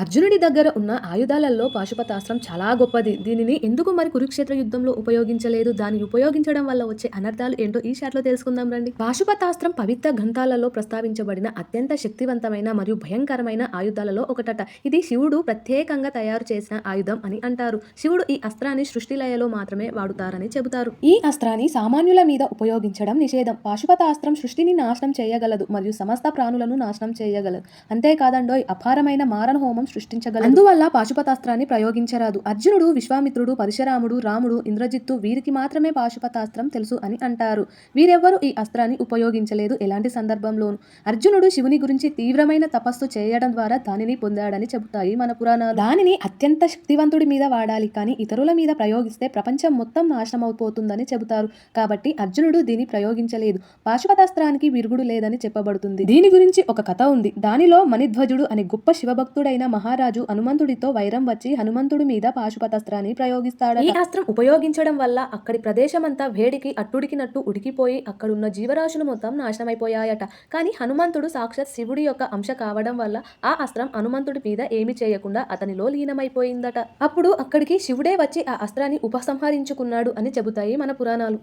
అర్జునుడి దగ్గర ఉన్న ఆయుధాలలో పాశుపతాస్త్రం చాలా గొప్పది. దీనిని ఎందుకు మరి కురుక్షేత్ర యుద్ధంలో ఉపయోగించలేదు? దాన్ని ఉపయోగించడం వల్ల వచ్చే అనర్థాలు ఏంటో ఈ షాట్లో తెలుసుకుందాం రండి. పాశుపతాస్త్రం పవిత్ర గ్రంథాలలో ప్రస్తావించబడిన అత్యంత శక్తివంతమైన మరియు భయంకరమైన ఆయుధాలలో ఒకటట. ఇది శివుడు ప్రత్యేకంగా తయారు చేసిన ఆయుధం అని అంటారు. శివుడు ఈ అస్త్రాన్ని సృష్టి లయలో మాత్రమే వాడుతారని చెబుతారు. ఈ అస్త్రాన్ని సామాన్యుల మీద ఉపయోగించడం నిషేధం. పాశుపతాస్త్రం సృష్టిని నాశనం చేయగలదు మరియు సమస్త ప్రాణులను నాశనం చేయగలదు. అంతేకాదండో అపారమైన మారణ హోమం సృష్టించగల అందువల్ల పాశుపతాస్త్రాన్ని ప్రయోగించరాదు. అర్జునుడు విశ్వామిత్రుడు పరశురాముడు రాముడు ఇంద్రజిత్తు వీరికి మాత్రమే పాశుపతాస్త్రం తెలుసు అని అంటారు. వీరెవ్వరూ ఈ అస్త్రాన్ని ఉపయోగించలేదు ఎలాంటి సందర్భంలోనూ. అర్జునుడు శివుని గురించి తీవ్రమైన తపస్సు చేయడం ద్వారా దానిని పొందాడని చెబుతాయి మన పురాణాలు. దానిని అత్యంత శక్తివంతుడి మీద వాడాలి కానీ ఇతరుల మీద ప్రయోగిస్తే ప్రపంచం మొత్తం నాశనం అయిపోతుందని చెబుతారు. కాబట్టి అర్జునుడు దీన్ని ప్రయోగించలేదు. పాశుపతాస్త్రానికి విరుగుడు లేదని చెప్పబడుతుంది. దీని గురించి ఒక కథ ఉంది. దానిలో మణిధ్వజుడు అనే గొప్ప శివభక్తుడైన మహారాజు హనుమంతుడితో వైరం వచ్చి హనుమంతుడి మీద పాశుపతాస్త్రాన్ని ప్రయోగిస్తాడు ఈ అస్త్రం ఉపయోగించడం వల్ల అక్కడి ప్రదేశమంతా వేడికి అట్టుడికినట్టు ఉడికిపోయి అక్కడున్న జీవరాశులు మొత్తం నాశనమైపోయాయట. కానీ హనుమంతుడు సాక్షాత్ శివుడి యొక్క అంశ కావడం వల్ల ఆ అస్త్రం హనుమంతుడి మీద ఏమి చేయకుండా అతనిలో లీనమైపోయిందట. అప్పుడు అక్కడికి శివుడే వచ్చి ఆ అస్త్రాన్ని ఉపసంహరించుకున్నాడు అని చెబుతాయి మన పురాణాలు.